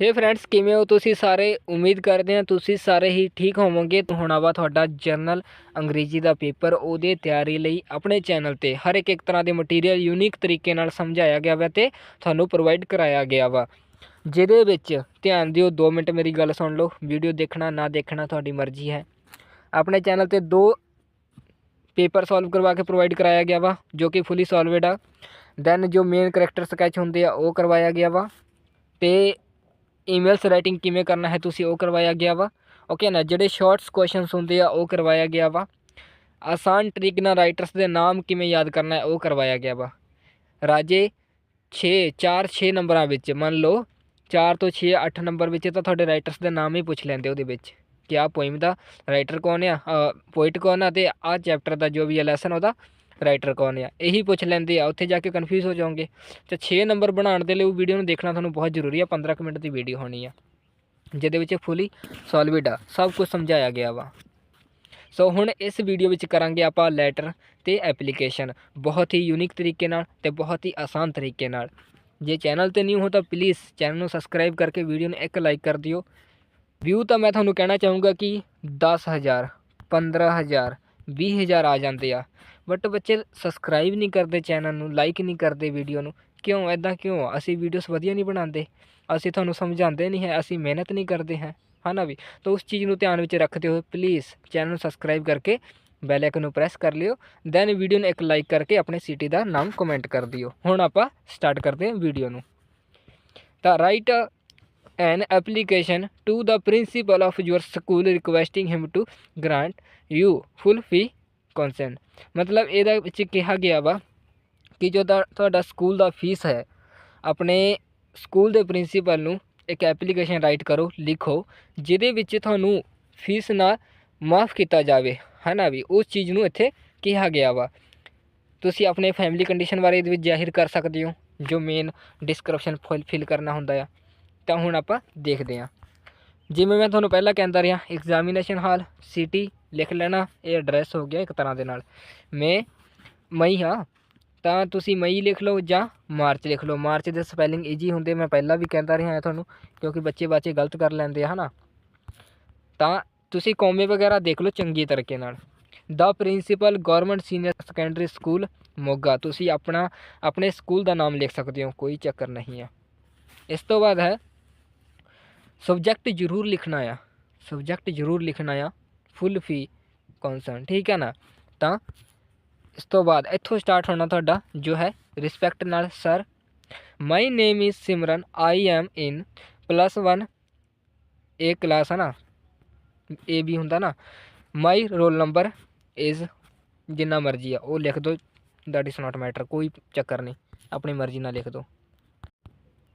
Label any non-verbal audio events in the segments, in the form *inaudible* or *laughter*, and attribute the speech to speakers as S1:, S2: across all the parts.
S1: ਹੇ friends ਕਿਵੇਂ ਹੋ ਤੁਸੀਂ ਸਾਰੇ? ਉਮੀਦ ਕਰਦੇ ਹਾਂ ਤੁਸੀਂ ਸਾਰੇ ਹੀ ਠੀਕ ਹੋਵੋਗੇ। ਤਾਂ ਹੁਣ ਆਵਾ ਤੁਹਾਡਾ ਜਰਨਲ ਅੰਗਰੇਜ਼ੀ ਦਾ ਪੇਪਰ। ਉਹਦੇ ਤਿਆਰੀ ਲਈ ਆਪਣੇ ਚੈਨਲ ਤੇ ਹਰ ਇੱਕ ਇੱਕ ਤਰ੍ਹਾਂ ਦੇ ਮਟੀਰੀਅਲ ਯੂਨੀਕ ਤਰੀਕੇ ਨਾਲ ਸਮਝਾਇਆ ਗਿਆ ਵਾ ਤੇ ਤੁਹਾਨੂੰ ਪ੍ਰੋਵਾਈਡ ਕਰਾਇਆ ਗਿਆ ਵਾ। ਜਿਹਦੇ ਵਿੱਚ ਧਿਆਨ ਦਿਓ 2 ਮਿੰਟ ਮੇਰੀ ਗੱਲ ਸੁਣ ਲਓ। ਵੀਡੀਓ ਦੇਖਣਾ ਨਾ ਦੇਖਣਾ ਤੁਹਾਡੀ ਮਰਜ਼ੀ ਹੈ। ਆਪਣੇ ਚੈਨਲ ਤੇ ਦੋ ਪੇਪਰ ਸੋਲਵ ਕਰਵਾ ਕੇ ਪ੍ਰੋਵਾਈਡ ਕਰਾਇਆ ਗਿਆ ਵਾ, ਜੋ ਕਿ ਫੁੱਲੀ ਸੋਲਵਡ ਆ। ਦੈਨ ਜੋ ਮੇਨ ਕਰੈਕਟਰ ਸਕੈਚ ਹੁੰਦੇ ਆ, ਉਹ ਕਰਵਾਇਆ ਗਿਆ ਵਾ। ਤੇ ਈਮੇਲਸ ਰਾਈਟਿੰਗ ਕਿਵੇਂ ਕਰਨਾ ਹੈ ਤੁਸੀਂ ਉਹ ਕਰਵਾਇਆ ਗਿਆ ਵਾ। ਓਕੇ ਨਾ, ਜਿਹੜੇ ਸ਼ਾਰਟਸ ਕੁਐਸਚਨਸ ਹੁੰਦੇ ਆ, ਉਹ ਕਰਵਾਇਆ ਗਿਆ ਵਾ। ਆਸਾਨ ਤਰੀਕੇ ਨਾਲ ਰਾਈਟਰਸ ਦੇ ਨਾਮ ਕਿਵੇਂ ਯਾਦ ਕਰਨਾ ਹੈ, ਉਹ ਕਰਵਾਇਆ ਗਿਆ ਵਾ। ਰਾਜੇ 6 4 6 ਨੰਬਰਾਂ ਵਿੱਚ, ਮੰਨ ਲਓ 4 ਤੋਂ 6 8 ਨੰਬਰ ਵਿੱਚ ਤਾਂ ਤੁਹਾਡੇ ਰਾਈਟਰਸ ਦੇ ਨਾਮ ਹੀ ਪੁੱਛ ਲੈਂਦੇ ਉਹਦੇ ਵਿੱਚ। ਕਿ ਆਹ ਪੋਇਮ ਦਾ ਰਾਈਟਰ ਕੌਣ ਆ? ਪੋਇਟ ਕੌਣ ਆ? ਤੇ ਆਹ ਚੈਪਟਰ ਦਾ ਜੋ ਵੀ ਹੈ ਲੈਸਨ ਉਹਦਾ ਰਾਈਟਰ ਕੌਣ ਆ? ਇਹੀ ਪੁੱਛ ਲੈਂਦੇ ਆ, ਉੱਥੇ ਜਾ ਕੇ ਕਨਫਿਊਜ਼ ਹੋ ਜਾਓਗੇ। ਤੇ 6 ਨੰਬਰ ਬਣਾਉਣ ਦੇ ਲਈ ਉਹ ਵੀਡੀਓ ਨੂੰ ਦੇਖਣਾ ਤੁਹਾਨੂੰ ਬਹੁਤ ਜ਼ਰੂਰੀ ਆ 15 ਕੁ ਮਿੰਟ ਦੀ ਵੀਡੀਓ ਹੋਣੀ ਆ। ਜਿਹਦੇ ਵਿੱਚ ਫੁੱਲੀ ਸੋਲਵਡ ਆ, ਸਭ ਕੁਝ ਸਮਝਾਇਆ ਗਿਆ ਵਾ। ਸੋ ਹੁਣ ਇਸ ਵੀਡੀਓ ਵਿੱਚ ਕਰਾਂਗੇ ਆਪਾਂ ਲੈਟਰ ਤੇ ਐਪਲੀਕੇਸ਼ਨ ਬਹੁਤ ਹੀ ਯੂਨੀਕ ਤਰੀਕੇ ਨਾਲ ਤੇ ਬਹੁਤ ਹੀ ਆਸਾਨ ਤਰੀਕੇ ਨਾਲ। ਜੇ ਚੈਨਲ ਤੇ ਨਿਊ ਹੋ ਤਾਂ ਪਲੀਜ਼ ਚੈਨਲ ਨੂੰ ਸਬਸਕ੍ਰਾਈਬ ਕਰਕੇ ਵੀਡੀਓ ਨੂੰ ਇੱਕ ਲਾਈਕ ਕਰ ਦਿਓ। ਵਿਊ ਤਾਂ ਮੈਂ ਤੁਹਾਨੂੰ ਕਹਿਣਾ ਚਾਹੂੰਗਾ ਕਿ 10000 15000 20000 ਆ ਜਾਂਦੇ ਆ। ਬਟ ਬੱਚੇ ਸਬਸਕ੍ਰਾਈਬ ਨਹੀਂ ਕਰਦੇ ਚੈਨਲ ਨੂੰ ਲਾਈਕ ਨਹੀਂ ਕਰਦੇ ਵੀਡੀਓ ਨੂੰ। ਕਿਉਂ? ਐਦਾਂ ਕਿਉਂ? ਅਸੀਂ ਵੀਡੀਓਸ ਵਧੀਆ ਨਹੀਂ ਬਣਾਉਂਦੇ। ਅਸੀਂ ਤੁਹਾਨੂੰ ਸਮਝਾਉਂਦੇ ਨਹੀਂ ਹੈ, ਅਸੀਂ ਮਿਹਨਤ ਨਹੀਂ ਕਰਦੇ ਹੈ। ਹਨਾ ਵੀ? ਤਾਂ ਉਸ ਚੀਜ਼ ਨੂੰ ਧਿਆਨ ਵਿੱਚ ਰੱਖਦੇ ਹੋਏ ਪਲੀਜ਼ ਚੈਨਲ ਨੂੰ ਸਬਸਕ੍ਰਾਈਬ ਕਰਕੇ ਬੈਲ ਆਈਕਨ ਨੂੰ ਪ੍ਰੈਸ ਕਰ ਲਿਓ। ਦੈਨ ਵੀਡੀਓ ਨੂੰ ਇੱਕ ਲਾਈਕ ਕਰਕੇ ਆਪਣੇ ਸਿਟੀ ਦਾ ਨਾਮ ਕਮੈਂਟ ਕਰ ਦਿਓ। ਹੁਣ ਆਪਾਂ ਸਟਾਰਟ ਕਰਦੇ ਹਾਂ ਵੀਡੀਓ ਨੂੰ। ਤਾਂ write an application to the principal of your school requesting him to grant you full fee consent ਮਤਲਬ ਇਹਦੇ ਵਿੱਚ ਕਿਹਾ ਗਿਆ ਵਾ ਕਿ ਜੋ ਤਾਂ ਤੁਹਾਡਾ ਸਕੂਲ ਦਾ ਫੀਸ ਹੈ, ਆਪਣੇ ਸਕੂਲ ਦੇ ਪ੍ਰਿੰਸੀਪਲ ਨੂੰ ਇੱਕ ਐਪਲੀਕੇਸ਼ਨ ਰਾਈਟ ਕਰੋ, ਲਿਖੋ, ਜਿਹਦੇ ਵਿੱਚ ਤੁਹਾਨੂੰ ਫੀਸ ਨਾ ਮਾਫ ਕੀਤਾ ਜਾਵੇ। ਹੈ ਨਾ ਵੀ? ਉਸ ਚੀਜ਼ ਨੂੰ ਇੱਥੇ ਕਿਹਾ ਗਿਆ ਵਾ। ਤੁਸੀਂ ਆਪਣੇ ਫੈਮਿਲੀ ਕੰਡੀਸ਼ਨ ਬਾਰੇ ਇਹਦੇ ਵਿੱਚ ਜ਼ਾਹਿਰ ਕਰ ਸਕਦੇ ਹੋ, ਜੋ ਮੇਨ ਡਿਸਕ੍ਰਿਪਸ਼ਨ ਫਿਲ ਕਰਨਾ ਹੁੰਦਾ ਆ। ਤਾਂ ਹੁਣ ਆਪਾਂ ਦੇਖਦੇ ਹਾਂ। ਜਿਵੇਂ ਮੈਂ ਤੁਹਾਨੂੰ ਪਹਿਲਾਂ ਕਹਿੰਦਾ ਰਿਹਾ ਐਗਜ਼ਾਮੀਨੇਸ਼ਨ ਹਾਲ ਸਿਟੀ ਲਿਖ ਲੈਣਾ, ਇਹ ਐਡਰੈਸ ਹੋ ਗਿਆ ਇੱਕ ਤਰ੍ਹਾਂ ਦੇ ਨਾਲ। ਮੈਂ ਮਈ ਹਾਂ, ਤਾਂ ਤੁਸੀਂ ਮਈ ਲਿਖ ਲਓ ਜਾਂ ਮਾਰਚ ਲਿਖ ਲਓ। ਮਾਰਚ ਦੇ ਸਪੈਲਿੰਗ ਈਜੀ ਹੁੰਦੇ, ਮੈਂ ਪਹਿਲਾਂ ਵੀ ਕਹਿੰਦਾ ਰਿਹਾ ਹਾਂ ਤੁਹਾਨੂੰ, ਕਿਉਂਕਿ ਬੱਚੇ ਬਾਚੇ ਗਲਤ ਕਰ ਲੈਂਦੇ ਆ, ਹਨਾ। ਤਾਂ ਤੁਸੀਂ ਕੌਮੇ ਵਗੈਰਾ ਦੇਖ ਲਓ ਚੰਗੀ ਤਰੀਕੇ ਨਾਲ। The principal government senior secondary school Moga. ਤੁਸੀਂ ਆਪਣਾ, ਆਪਣੇ ਸਕੂਲ ਦਾ ਨਾਮ ਲਿਖ ਸਕਦੇ ਹੋ, ਕੋਈ ਚੱਕਰ ਨਹੀਂ ਆ। ਇਸ ਤੋਂ ਬਾਅਦ ਹੈ ਸਬਜੈਕਟ ਜ਼ਰੂਰ ਲਿਖਣਾ ਆ। ਸਬਜੈਕਟ ਜ਼ਰੂਰ ਲਿਖਣਾ ਆ। ਫੁੱਲ ਫੀ ਕਨਸਰਨ ਠੀਕ ਹੈ ਨਾ? ਤਾਂ ਇਸ ਤੋਂ ਬਾਅਦ ਇੱਥੋਂ ਸਟਾਰਟ ਹੋਣਾ ਤੁਹਾਡਾ, ਜੋ ਹੈ ਰਿਸਪੈਕਟ ਨਾਲ sir my name is Simran I am in plus 1 A class ਹੈ ਨਾ? ਏ ਵੀ ਹੁੰਦਾ ਨਾ? ਮਾਈ ਰੋਲ ਨੰਬਰ ਇਜ਼ ਜਿੰਨਾ ਮਰਜ਼ੀ ਆ, ਉਹ ਲਿਖ ਦਿਓ ਦੈਟ ਇਜ਼ ਨਾਟ ਮੈਟਰ ਕੋਈ ਚੱਕਰ ਨਹੀਂ, ਆਪਣੀ ਮਰਜ਼ੀ ਨਾਲ ਲਿਖ ਦਿਓ।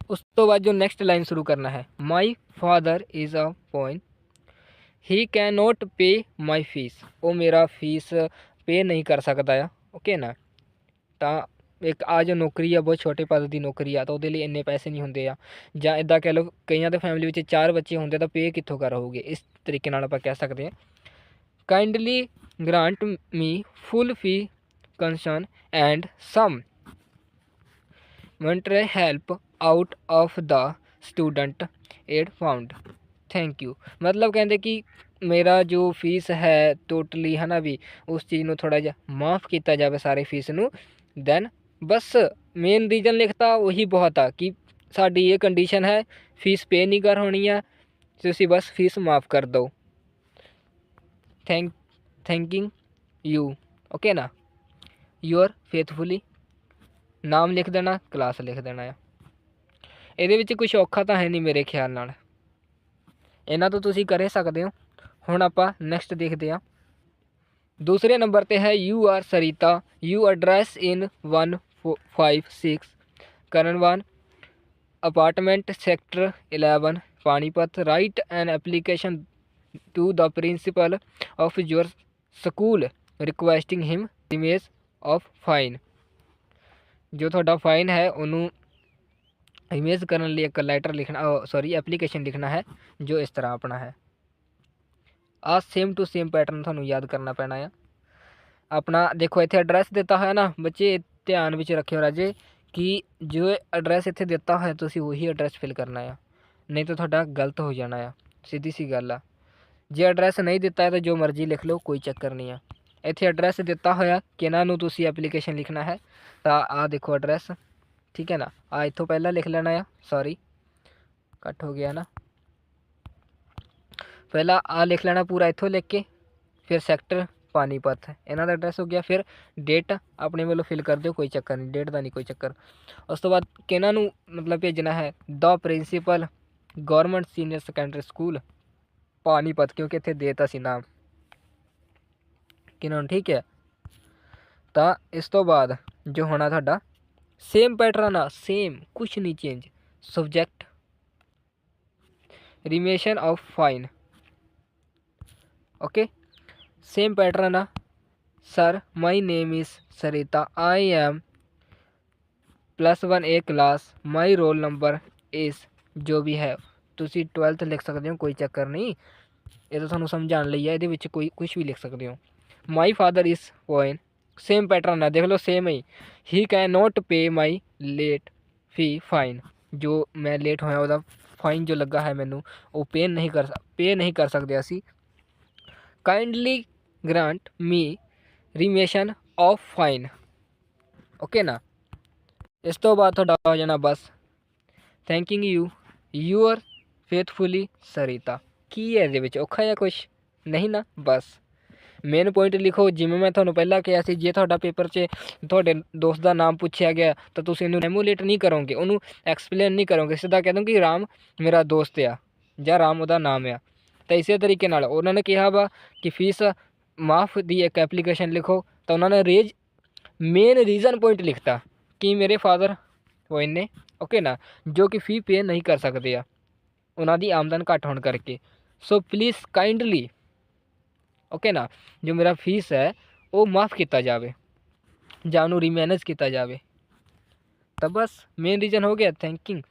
S1: ਉਸ ਤੋਂ ਬਾਅਦ ਜੋ ਨੈਕਸਟ ਲਾਈਨ ਸ਼ੁਰੂ ਕਰਨਾ ਹੈ my father is a point he can not pay my fee ਉਹ ਮੇਰਾ ਫੀਸ ਪੇ ਨਹੀਂ ਕਰ ਸਕਦਾ ਆ। ਓਕੇ ਨਾ? ਤਾਂ ਇੱਕ ਆ ਜੋ ਨੌਕਰੀ ਆ, ਬਹੁਤ ਛੋਟੇ ਪਦ ਦੀ ਨੌਕਰੀ ਆ, ਤਾਂ ਉਹਦੇ ਲਈ ਇੰਨੇ ਪੈਸੇ ਨਹੀਂ ਹੁੰਦੇ ਆ। ਜਾਂ ਇਦਾਂ ਕਹਿ ਲਓ, ਕਈਆਂ ਦੇ ਫੈਮਿਲੀ ਵਿੱਚ ਚਾਰ ਬੱਚੇ ਹੁੰਦੇ ਤਾਂ ਪੇ ਕਿੱਥੋਂ ਕਰ ਹੋਊਗੇ? ਇਸ ਤਰੀਕੇ ਨਾਲ ਆਪਾਂ ਕਹਿ ਸਕਦੇ ਹਾਂ kindly grant me full fee concern and some monetary help out of the student aid fund thank you ਮਤਲਬ ਕਹਿੰਦੇ ਕਿ ਮੇਰਾ ਜੋ ਫੀਸ ਹੈ ਟੋਟਲੀ ਹੈ ਨਾ ਵੀ, ਉਸ ਚੀਜ਼ ਨੂੰ ਥੋੜਾ ਜਿਹਾ ਮਾਫ ਕੀਤਾ ਜਾਵੇ ਸਾਰੇ ਫੀਸ ਨੂੰ ਦੈਨ ਬਸ ਮੇਨ ਰੀਜਨ ਲਿਖਤਾ ਉਹੀ ਬਹੁਤ ਆ ਕਿ ਸਾਡੀ ਇਹ ਕੰਡੀਸ਼ਨ ਹੈ ਫੀਸ ਪੇ ਨਹੀਂ ਕਰ ਹੋਣੀ ਆ ਤੁਸੀਂ ਬਸ ਫੀਸ ਮਾਫ ਕਰ ਦਿਓ। ਥੈਂਕ ਥੈਂਕਿੰਗ ਯੂ ਓਕੇ ਨਾ? ਯੂਅਰ ਫੇਥਫੁਲੀ ਨਾਮ ਲਿਖ ਦੇਣਾ ਕਲਾਸ ਲਿਖ ਦੇਣਾ ਆ। ਇਹਦੇ ਵਿੱਚ ਕੁਝ ਔਖਾ ਤਾਂ ਹੈ ਨਹੀਂ ਮੇਰੇ ਖਿਆਲ ਨਾਲ। ਇਹਨਾਂ ਤੋਂ ਤੁਸੀਂ ਕਰੇ ਸਕਦੇ ਹੋ। ਹੁਣ ਆਪਾਂ ਨੈਕਸਟ ਦੇਖਦੇ ਹਾਂ। ਦੂਸਰੇ ਨੰਬਰ ਤੇ ਹੈ you are Sarita you address in 156 ਕਰਨਵਾਨ apartment sector 11 Panipat. Write an application to the principal of your school requesting him image of fine ਜੋ ਤੁਹਾਡਾ ਫਾਈਨ ਹੈ, ਉਹਨੂੰ ਇਮੇਜ ਕਰਨ ਲਈ ਇੱਕ ਲੈਟਰ ਲਿਖਣਾ ਸੌਰੀ ਐਪਲੀਕੇਸ਼ਨ ਲਿਖਣਾ ਹੈ, ਜੋ ਇਸ ਤਰ੍ਹਾਂ ਆਪਣਾ ਹੈ। ਆ ਸੇਮ ਟੂ ਸੇਮ ਪੈਟਰਨ ਤੁਹਾਨੂੰ ਯਾਦ ਕਰਨਾ ਪੈਣਾ ਆ। ਆਪਣਾ ਦੇਖੋ, ਇੱਥੇ ਐਡਰੈਸ ਦਿੱਤਾ ਹੋਇਆ ਨਾ, ਬੱਚੇ ਧਿਆਨ ਵਿੱਚ ਰੱਖਿਓ ਰਾਜੇ, ਕਿ ਜੋ ਐਡਰੈਸ ਇੱਥੇ ਦਿੱਤਾ ਹੋਇਆ, ਤੁਸੀਂ ਉਹੀ ਐਡਰੈਸ ਫਿਲ ਕਰਨਾ ਆ। ਨਹੀਂ ਤਾਂ ਤੁਹਾਡਾ ਗਲਤ ਹੋ ਜਾਣਾ ਆ, ਸਿੱਧੀ ਸੀ ਗੱਲ ਆ। ਜੇ ਐਡਰੈਸ ਨਹੀਂ ਦਿੱਤਾ ਹੈ ਤਾਂ ਜੋ ਮਰਜ਼ੀ ਲਿਖ ਲਓ, ਕੋਈ ਚੱਕਰ ਨਹੀਂ ਆ। ਇੱਥੇ ਐਡਰੈਸ ਦਿੱਤਾ ਹੋਇਆ, ਕਿਹਨਾਂ ਨੂੰ ਤੁਸੀਂ ਐਪਲੀਕੇਸ਼ਨ ਲਿਖਣਾ ਹੈ? ਤਾਂ ਆਹ ਦੇਖੋ ਐਡਰੈਸ ਠੀਕ ਹੈ ਨਾ ਆ ਇੱਥੋਂ ਪਹਿਲਾਂ ਲਿਖ ਲੈਣਾ ਆ ਸੌਰੀ ਕੱਟ ਹੋ ਗਿਆ ਨਾ ਪਹਿਲਾਂ ਆ ਲਿਖ ਲੈਣਾ ਪੂਰਾ ਇੱਥੋਂ ਲਿਖ ਕੇ ਫਿਰ ਸੈਕਟਰ ਪਾਨੀਪਤ ਇਹਨਾਂ ਦਾ ਐਡਰੈਸ ਹੋ ਗਿਆ ਫਿਰ ਡੇਟ ਆਪਣੇ ਵੱਲੋਂ ਫਿਲ ਕਰ ਦਿਓ ਕੋਈ ਚੱਕਰ ਨਹੀਂ ਡੇਟ ਦਾ ਨਹੀਂ ਕੋਈ ਚੱਕਰ ਉਸ ਤੋਂ ਬਾਅਦ ਕਿਹਨਾਂ ਨੂੰ ਮਤਲਬ ਭੇਜਣਾ ਹੈ the principal government senior secondary school Panipat ਕਿਉਂਕਿ ਇੱਥੇ ਦੇਤਾ ਸੀ ਨਾਮ ਕਿਹਨਾਂ ਨੂੰ ਠੀਕ ਹੈ ਤਾਂ ਇਸ ਤੋਂ ਬਾਅਦ ਜੋ ਹੋਣਾ ਤੁਹਾਡਾ ਸੇਮ ਪੈਟਰਨ ਆ ਸੇਮ ਕੁਛ ਨਹੀਂ change subject remission of fine okay same pattern ah sir, my name is sarita, i am plus 1 a class, my roll number is ਜੋ ਵੀ ਹੈ। ਤੁਸੀਂ 12th ਲਿਖ ਸਕਦੇ ਹੋ, ਕੋਈ ਚੱਕਰ ਨਹੀਂ। ਇਹ ਤਾਂ ਤੁਹਾਨੂੰ ਸਮਝਾਉਣ ਲਈ ਹੈ ਇਹਦੇ ਵਿੱਚ ਕੋਈ ਕੁਝ ਵੀ ਲਿਖ ਸਕਦੇ ਹੋ। ਮਾਈ ਫਾਦਰ ਇਸ ਫੋਇਨ ਸੇਮ ਪੈਟਰਨ ਹੈ। ਦੇਖ ਲਓ ਸੇਮ ਹੀ ਹੀ can not pay my late fee fine ਜੋ ਮੈਂ ਲੇਟ ਹੋਇਆ, ਉਹਦਾ ਫਾਈਨ ਜੋ ਲੱਗਾ ਹੈ ਮੈਨੂੰ, ਉਹ ਪੇ ਨਹੀਂ ਕਰ ਪੇ ਨਹੀਂ ਕਰ ਸਕਦੇ ਅਸੀਂ। Kindly grant me remission of fine okay ਨਾ? ਇਸ ਤੋਂ ਬਾਅਦ ਤੁਹਾਡਾ ਹੋ ਜਾਣਾ ਬਸ। Thanking you your faithfully Sarita ਕੀ ਹੈ ਇਹਦੇ ਵਿੱਚ? ਔਖਾ ਜਾਂ ਕੁਛ? ਨਹੀਂ ਨਾ? ਬਸ। ਮੇਨ ਪੁਆਇੰਟ ਲਿਖੋ, ਜਿਵੇਂ ਮੈਂ ਤੁਹਾਨੂੰ ਪਹਿਲਾਂ ਕਿਹਾ ਸੀ, ਜੇ ਤੁਹਾਡਾ ਪੇਪਰ 'ਚ ਤੁਹਾਡੇ ਦੋਸਤ ਦਾ ਨਾਮ ਪੁੱਛਿਆ ਗਿਆ, ਤਾਂ ਤੁਸੀਂ ਇਹਨੂੰ ਐਮੂਲੇਟ ਨਹੀਂ ਕਰੋਗੇ, ਉਹਨੂੰ ਐਕਸਪਲੇਨ ਨਹੀਂ ਕਰੋਗੇ, ਸਿੱਧਾ ਕਹਿ ਦੋ ਕਿ ਰਾਮ ਮੇਰਾ ਦੋਸਤ ਆ, ਜਾਂ ਰਾਮ ਉਹਦਾ ਨਾਮ ਆ, ਤਾਂ ਇਸੇ ਤਰੀਕੇ ਨਾਲ ਉਹਨਾਂ ਨੇ ਕਿਹਾ ਵਾ ਕਿ ਫੀਸ ਮਾਫ ਦੀ ਇੱਕ ਐਪਲੀਕੇਸ਼ਨ ਲਿਖੋ, ਤਾਂ ਉਹਨਾਂ ਨੇ ਰੇਜ ਮੇਨ ਰੀਜ਼ਨ ਪੁਆਇੰਟ ਲਿਖਤਾ, ਕਿ ਮੇਰੇ ਫਾਦਰ ਹੋਏ ਨੇ ਓਕੇ ਨਾ, ਜੋ ਕਿ ਫੀ ਪੇ ਨਹੀਂ ਕਰ ਸਕਦੇ ਆ, ਉਹਨਾਂ ਦੀ ਆਮਦਨ ਘੱਟ ਹੋਣ ਕਰਕੇ। ਸੋ ਪਲੀਜ਼ ਕਾਈਂਡਲੀ ਓਕੇ ਨਾ ਜੋ ਮੇਰਾ ਫੀਸ ਹੈ ਉਹ ਮਾਫ ਕੀਤਾ ਜਾਵੇ ਜਾਂ ਉਹਨੂੰ ਰੀਮੈਨੇਜ ਕੀਤਾ ਜਾਵੇ ਤਾਂ ਬਸ ਮੇਨ ਰੀਜ਼ਨ ਹੋ ਗਿਆ thanking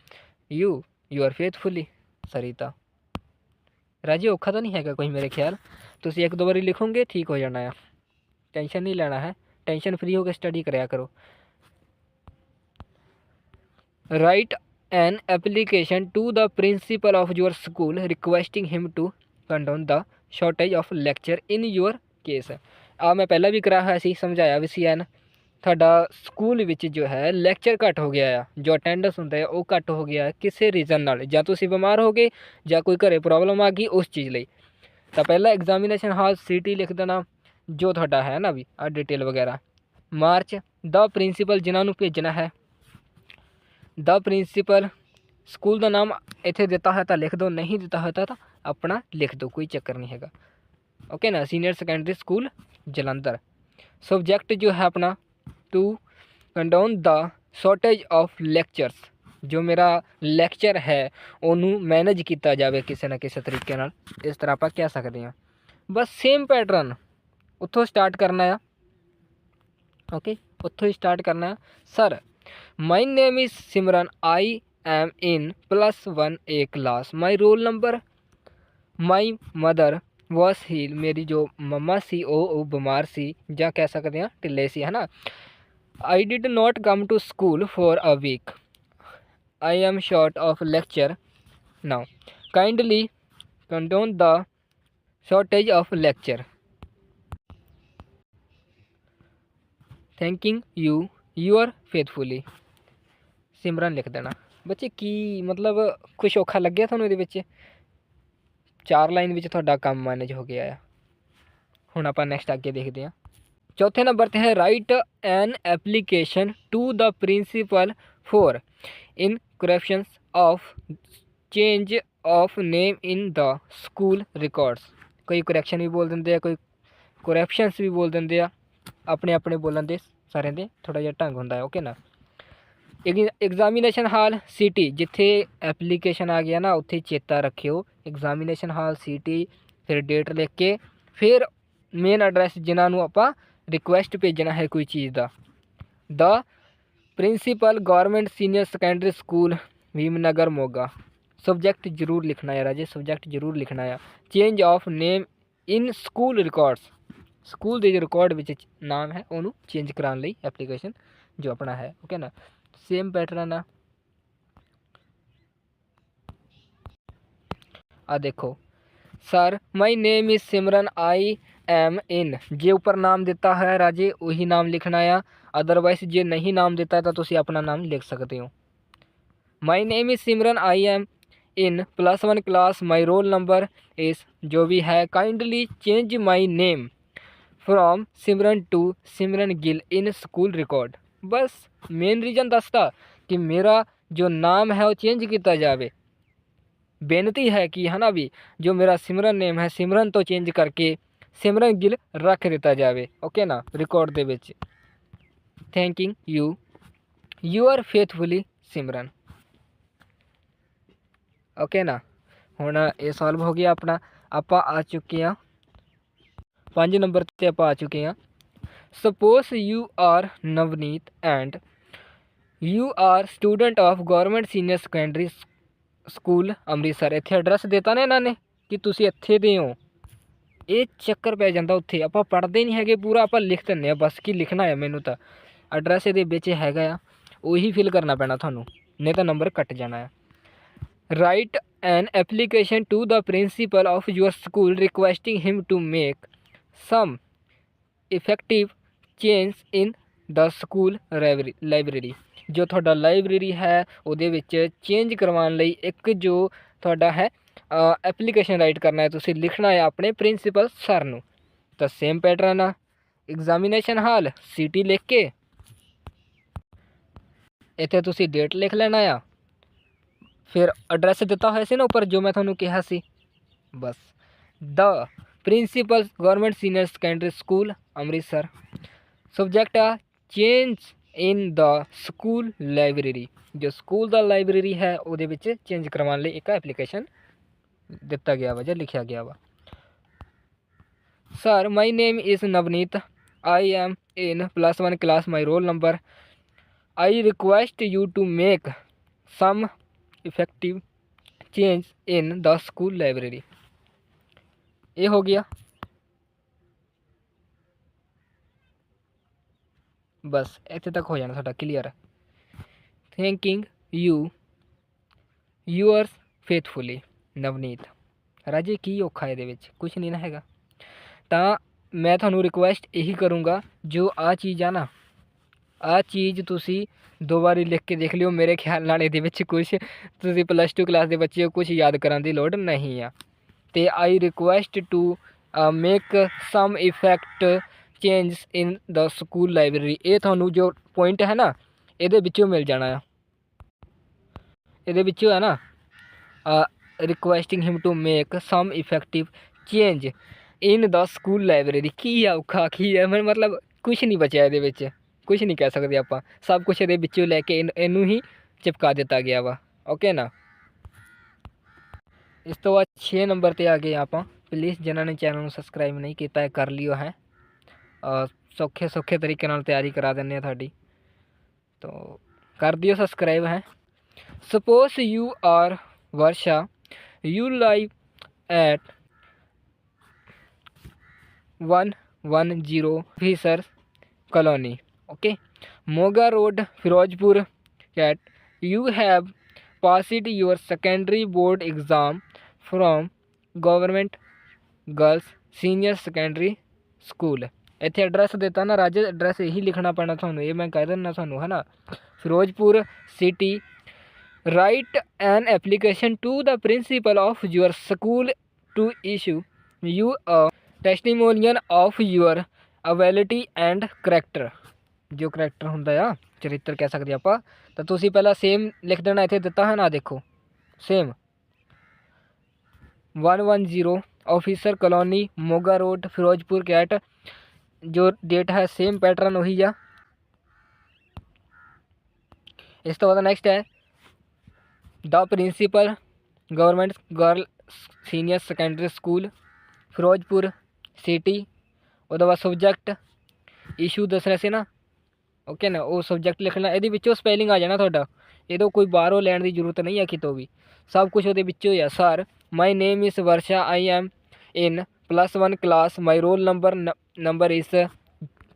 S1: you you are faithfully Sarita ਰਾਜੀ ਔਖਾ ਤਾਂ ਨਹੀਂ ਹੈਗਾ ਕੋਈ ਮੇਰੇ ਖਿਆਲ ਤੁਸੀਂ ਇੱਕ ਦੋ ਵਾਰੀ ਲਿਖੋਗੇ ਠੀਕ ਹੋ ਜਾਣਾ ਆ ਟੈਨਸ਼ਨ ਨਹੀਂ ਲੈਣਾ ਹੈ ਟੈਨਸ਼ਨ ਫ੍ਰੀ ਹੋ ਕੇ ਸਟੱਡੀ ਕਰਿਆ ਕਰੋ write an application to the principal of your school requesting him to condone the shortage of lecture in your case ਆ ਮੈਂ ਪਹਿਲਾਂ ਵੀ ਕਰਾਇਆ ਹੋਇਆ ਸੀ, ਸਮਝਾਇਆ ਵੀ ਸੀ ਐਨ। ਤੁਹਾਡਾ ਸਕੂਲ ਵਿੱਚ ਜੋ ਹੈ ਲੈਕਚਰ ਘੱਟ ਹੋ ਗਿਆ ਆ। ਜੋ ਅਟੈਂਡੈਂਸ ਹੁੰਦਾ ਹੈ ਉਹ ਘੱਟ ਹੋ ਗਿਆ ਕਿਸੇ ਰੀਜ਼ਨ ਨਾਲ। ਜਾਂ ਤੁਸੀਂ ਬਿਮਾਰ ਹੋ ਗਏ, ਜਾਂ ਕੋਈ ਘਰੇ ਪ੍ਰੋਬਲਮ ਆ ਗਈ, ਉਸ ਚੀਜ਼ ਲਈ। ਤਾਂ ਪਹਿਲਾਂ ਐਗਜ਼ਾਮੀਨੇਸ਼ਨ ਹਾਲ ਸਿਟੀ ਲਿਖ ਦੇਣਾ, ਜੋ ਤੁਹਾਡਾ ਹੈ ਨਾ ਵੀ ਆ ਡਿਟੇਲ ਵਗੈਰਾ। ਮਾਰਚ ਦਾ ਪ੍ਰਿੰਸੀਪਲ ਜਿਨ੍ਹਾਂ ਨੂੰ ਭੇਜਣਾ ਹੈ। ਦਾ ਪ੍ਰਿੰਸੀਪਲ ਸਕੂਲ ਦਾ ਨਾਮ ਇੱਥੇ ਦਿੱਤਾ ਹੈ ਤਾਂ ਲਿਖ ਦਿਓ, ਨਹੀਂ ਦਿੱਤਾ ਹੈ ਤਾਂ ਆਪਣਾ ਲਿਖ ਦਿਓ ਕੋਈ ਚੱਕਰ ਨਹੀਂ ਹੈਗਾ। ਓਕੇ ਨਾ? Senior secondary school Jalandhar. Subject ਜੋ ਹੈ ਆਪਣਾ to condone the shortage of lectures ਜੋ ਮੇਰਾ ਲੈਕਚਰ ਹੈ, ਉਹਨੂੰ ਮੈਨੇਜ ਕੀਤਾ ਜਾਵੇ ਕਿਸੇ ਨਾ ਕਿਸੇ ਤਰੀਕੇ ਨਾਲ। ਇਸ ਤਰ੍ਹਾਂ ਆਪਾਂ ਕਹਿ ਸਕਦੇ ਹਾਂ। ਬਸ ਸੇਮ ਪੈਟਰਨ ਉੱਥੋਂ ਸਟਾਰਟ ਕਰਨਾ ਆ। ਓਕੇ ਉੱਥੋਂ ਹੀ ਸਟਾਰਟ ਕਰਨਾ ਆ। Sir my name is Simran I am in plus 1 A class my roll number my mother was ill ਮੇਰੀ ਜੋ ਮੰਮਾ ਸੀ, ਉਹ ਉਹ ਬਿਮਾਰ ਸੀ ਜਾਂ ਕਹਿ ਸਕਦੇ ਹਾਂ ਢਿੱਲੇ ਸੀ, ਹਨਾ? I did not come to school for a week I am short of lecture now. Kindly condone the shortage of lecture. Thanking you your faithfully Simran ਲਿਖ ਦੇਣਾ। ਬੱਚੇ ਕੀ ਮਤਲਬ ਕੁਛ ਔਖਾ ਲੱਗਿਆ ਤੁਹਾਨੂੰ ਇਹਦੇ ਵਿੱਚ? ਚਾਰ ਲਾਈਨ ਵਿੱਚ ਤੁਹਾਡਾ ਕੰਮ ਮੈਨੇਜ ਹੋ ਗਿਆ ਆ। ਹੁਣ ਆਪਾਂ ਨੈਕਸਟ ਅੱਗੇ ਦੇਖਦੇ ਹਾਂ। ਚੌਥੇ ਨੰਬਰ ਤੇ ਹੈ write an application to the principal for in corrections of change of name in the school records ਕੋਈ ਕਰੈਕਸ਼ਨ ਵੀ ਬੋਲ ਦਿੰਦੇ ਆ, ਕੋਈ corrections ਵੀ ਬੋਲ ਦਿੰਦੇ ਆ। ਆਪਣੇ ਆਪਣੇ ਬੋਲਣ ਦੇ ਸਾਰਿਆਂ ਦੇ ਥੋੜਾ ਜਿਹਾ ਢੰਗ ਹੁੰਦਾ ਹੈ ਓਕੇ ਨਾ? ਐਗਜ਼ਾਮੀਨੇਸ਼ਨ ਹਾਲ ਸਿਟੀ ਜਿੱਥੇ ਐਪਲੀਕੇਸ਼ਨ ਆ ਗਿਆ ਨਾ, ਉੱਥੇ ਚੇਤਾ ਰੱਖਿਓ। ਐਗਜ਼ਾਮੀਨੇਸ਼ਨ ਹਾਲ ਸਿਟੀ ਫਿਰ ਡੇਟ ਲਿਖ ਕੇ, ਫਿਰ ਮੇਨ ਐਡਰੈਸ ਜਿਨ੍ਹਾਂ ਨੂੰ ਆਪਾਂ ਰਿਕੁਐਸਟ ਭੇਜਣਾ ਹੈ ਕੋਈ ਚੀਜ਼ ਦਾ। The principal government senior secondary school Bhimnagar Moga subject ਜ਼ਰੂਰ ਲਿਖਣਾ ਹੈ ਰਾਜੇ ਸਬਜੈਕਟ ਜ਼ਰੂਰ ਲਿਖਣਾ ਹੈ। Change of name in school records school ਦੇ ਜੋ ਰਿਕਾਰਡ ਵਿੱਚ ਨਾਮ ਹੈ, ਉਹਨੂੰ ਚੇਂਜ ਕਰਾਉਣ ਲਈ ਐਪਲੀਕੇਸ਼ਨ ਜੋ ਆਪਣਾ ਹੈ ਓਕੇ ਨਾ? ਸੇਮ ਪੈਟਰਨ ਆ ਆ ਦੇਖੋ sir my name is Simran I am in ਜੇ ਉੱਪਰ ਨਾਮ ਦਿੱਤਾ ਹੈ ਰਾਜੇ ਉਹੀ ਨਾਮ ਲਿਖਣਾ ਆ ਅਦਰਵਾਈਜ਼ ਜੇ ਨਹੀਂ ਨਾਮ ਦਿੱਤਾ ਤਾਂ ਤੁਸੀਂ ਆਪਣਾ ਨਾਮ ਲਿਖ ਸਕਦੇ ਹੋ my name is Simran I am in plus 1 class my roll number is ਜੋ ਵੀ ਹੈ kindly change my name from Simran to Simran Gill in school record bus main reason ਦੱਸਦਾ ਕਿ ਮੇਰਾ ਜੋ ਨਾਮ ਹੈ ਉਹ ਚੇਂਜ ਕੀਤਾ ਜਾਵੇ ਬੇਨਤੀ ਹੈ ਕਿ ਹਨਾ ਵੀ ਜੋ ਮੇਰਾ ਸਿਮਰਨ ਨੇਮ ਹੈ ਸਿਮਰਨ ਤੋਂ ਚੇਂਜ ਕਰਕੇ ਸਿਮਰਨ ਗਿੱਲ ਰੱਖ ਦਿੱਤਾ ਜਾਵੇ ਓਕੇ ਨਾ ਰਿਕਾਰਡ ਦੇ ਵਿੱਚ thanking you you are faithfully Simran okay ਨਾ ਹੁਣ ਇਹ ਸੋਲਵ ਹੋ ਗਿਆ ਆਪਣਾ ਆਪਾਂ ਆ ਚੁੱਕੇ ਹਾਂ ਪੰਜ ਨੰਬਰ ਤੇ ਆਪਾਂ ਆ ਚੁੱਕੇ ਹਾਂ suppose you are Navneet and you are student of government senior secondary school Amritsar ਇੱਥੇ ਐਡਰੈਸ ਦਿੱਤਾ ਨਾ ਇਹਨਾਂ ਨੇ ਕਿ ਤੁਸੀਂ ਇੱਥੇ ਦੇ ਹੋ। ਇਹ ਚੱਕਰ ਪੈ ਜਾਂਦਾ ਉੱਥੇ। ਆਪਾਂ ਪੜ੍ਹਦੇ ਨਹੀਂ ਹੈਗੇ ਪੂਰਾ, ਆਪਾਂ ਲਿਖ ਦਿੰਦੇ ਆ ਬਸ ਕੀ ਲਿਖਣਾ ਹੈ ਮੈਨੂੰ ਤਾਂ। ਐਡਰੈਸ ਇਹਦੇ ਵਿੱਚ ਹੈਗਾ ਆ। ਉਹੀ ਫਿਲ ਕਰਨਾ ਪੈਣਾ ਤੁਹਾਨੂੰ। ਨਹੀਂ ਤਾਂ ਨੰਬਰ ਕੱਟ ਜਾਣਾ ਆ। Write an application to the principal of your school requesting him to make some effective change in the school library library. ਜੋ ਤੁਹਾਡਾ ਲਾਇਬ੍ਰੇਰੀ ਹੈ, ਉਹਦੇ ਵਿੱਚ ਚੇਂਜ ਕਰਵਾਉਣ ਲਈ ਇੱਕ ਜੋ ਤੁਹਾਡਾ ਹੈ ਐਪਲੀਕੇਸ਼ਨ ਰਾਈਟ ਕਰਨਾ ਹੈ, ਤੁਸੀਂ ਲਿਖਣਾ ਹੈ ਆਪਣੇ ਪ੍ਰਿੰਸੀਪਲ ਸਰ ਨੂੰ। ਤਾਂ ਸੇਮ ਪੈਟਰਨ ਆ। ਐਗਜ਼ਾਮੀਨੇਸ਼ਨ ਹਾਲ ਸਿਟੀ ਲਿਖ ਕੇ। ਇੱਥੇ ਤੁਸੀਂ ਡੇਟ ਲਿਖ ਲੈਣਾ ਆ। ਫਿਰ ਐਡਰੈਸ ਦਿੱਤਾ ਹੋਇਆ ਸੀ ਨਾ ਉੱਪਰ, ਜੋ ਮੈਂ ਤੁਹਾਨੂੰ ਕਿਹਾ ਸੀ। ਬਸ। The principal government senior secondary school Amritsar. Subject ਆ change in the school library ਜੋ ਸਕੂਲ ਦਾ ਲਾਇਬ੍ਰੇਰੀ ਹੈ, ਉਹਦੇ ਵਿੱਚ ਚੇਂਜ ਕਰਵਾਉਣ ਲਈ ਇੱਕ ਐਪਲੀਕੇਸ਼ਨ ਦਿੱਤਾ ਗਿਆ ਵਾ ਜਾਂ ਲਿਖਿਆ ਗਿਆ ਵਾ। Sir my name is Navneet I am in plus 1 class my roll number I request you to make some effective change in the school library ਇਹ ਹੋ ਗਿਆ। ਬਸ ਇੱਥੇ ਤੱਕ ਹੋ ਜਾਣਾ ਸਾਡਾ clear thanking you yours faithfully Navneet ਰਾਜੇ ਕੀ ਔਖਾ ਇਹਦੇ ਵਿੱਚ ਕੁਝ ਨਹੀਂ ਨਾ ਹੈਗਾ ਤਾਂ ਮੈਂ ਤੁਹਾਨੂੰ ਰਿਕੁਐਸਟ ਇਹੀ ਕਰੂੰਗਾ ਜੋ ਆ ਚੀਜ਼ ਆ ਨਾ ਆ ਚੀਜ਼ ਤੁਸੀਂ ਦੋ ਵਾਰੀ ਲਿਖ ਕੇ ਦੇਖ ਲਿਓ ਮੇਰੇ ਖਿਆਲ ਨਾਲ ਇਹਦੇ ਵਿੱਚ ਕੁਝ ਤੁਸੀਂ ਪਲੱਸ 2 ਕਲਾਸ ਦੇ ਬੱਚੇ ਹੋ ਕੁਝ ਯਾਦ ਕਰਨ ਦੀ ਲੋੜ ਨਹੀਂ ਆ ਤੇ I request to make some effect changes in the school library ਇਹ ਤੁਹਾਨੂੰ ਜੋ ਪੁਆਇੰਟ ਹੈ ਨਾ, ਇਹਦੇ ਵਿੱਚੋਂ ਮਿਲ ਜਾਣਾ ਆ। ਇਹਦੇ ਵਿੱਚੋਂ ਹੈ ਨਾ requesting him to make some effective change in the school library ਕੀ ਆ ਔਖਾ, ਕੀ ਹੈ ਮੈਨੂੰ ਮਤਲਬ ਕੁਝ ਨਹੀਂ ਬਚਿਆ ਇਹਦੇ ਵਿੱਚ। ਕੁਝ ਨਹੀਂ ਕਹਿ ਸਕਦੇ ਆਪਾਂ। ਸਭ ਕੁਝ ਇਹਦੇ ਵਿੱਚੋਂ ਲੈ ਕੇ ਇਹਨ- ਇਹਨੂੰ ਹੀ ਚਿਪਕਾ ਦਿੱਤਾ ਗਿਆ ਵਾ। ਓਕੇ ਨਾ? ਇਸ ਤੋਂ ਬਾਅਦ 6 ਨੰਬਰ ਤੇ ਆ ਗਏ ਆਪਾਂ। ਪਲੀਜ਼ ਜਿਨ੍ਹਾਂ ਨੇ ਚੈਨਲ ਨੂੰ ਸਬਸਕ੍ਰਾਈਬ ਨਹੀਂ ਕੀਤਾ ਹੈ ਕਰ ਲਿਓ ਹੈ। ਸੌਖੇ ਸੌਖੇ ਤਰੀਕੇ ਨਾਲ ਤਿਆਰੀ ਕਰਾ ਦਿੰਨੇ ਆ ਤੁਹਾਡੀ ਤੋ ਕਰ ਦਿਓ ਸਬਸਕ੍ਰਾਈਬ ਹੈ suppose you are Varsha you live at 110 officer colony okay moga road firozpur that you have passed your secondary board exam from government girls senior secondary school ਇੱਥੇ ਐਡਰੈਸ ਦਿੱਤਾ ਨਾ, ਰਾਜ ਐਡਰੈਸ ਇਹੀ ਲਿਖਣਾ ਪੈਣਾ ਤੁਹਾਨੂੰ, ਇਹ ਮੈਂ ਕਹਿ ਦਿੰਦਾ ਤੁਹਾਨੂੰ ਹੈ ਨਾ Firozpur city write an application to the principal of your school to issue you a testimonial of your ability and character ਜੋ ਕਰੈਕਟਰ ਹੁੰਦਾ ਆ, ਚਰਿੱਤਰ ਕਹਿ ਸਕਦੇ ਆਪਾਂ, ਤਾਂ ਤੁਸੀਂ ਪਹਿਲਾਂ ਸੇਮ ਲਿਖ ਦੇਣਾ, ਇੱਥੇ ਦਿੱਤਾ ਹੈ ਨਾ, ਦੇਖੋ same 110 officer colony Moga road Firozpur cantt ਜੋ ਡੇਟ ਹੈ ਸੇਮ ਪੈਟਰਨ ਉਹੀ ਆ। ਇਸ ਤੋਂ ਬਾਅਦ ਨੈਕਸਟ ਹੈ the principal government girl senior secondary school Firozpur city ਉਹਦਾ ਬਾਅਦ ਸਬਜੈਕਟ ਇਸ਼ੂ ਦੱਸਣਾ ਸੀ ਨਾ। ਓਕੇ ਨਾ, ਉਹ ਸਬਜੈਕਟ ਲਿਖਣਾ, ਇਹਦੇ ਵਿੱਚੋਂ ਸਪੈਲਿੰਗ ਆ ਜਾਣਾ ਤੁਹਾਡਾ। ਇਹਦੋਂ ਕੋਈ ਬਾਹਰੋਂ ਲੈਣ ਦੀ ਜ਼ਰੂਰਤ ਨਹੀਂ ਹੈ ਕਿਤੋਂ ਵੀ। ਸਭ ਕੁਝ ਉਹਦੇ ਵਿੱਚੋਂ ਹੀ ਆ। Sir my name is Varsha I am in plus 1 class my roll number number ਇਸ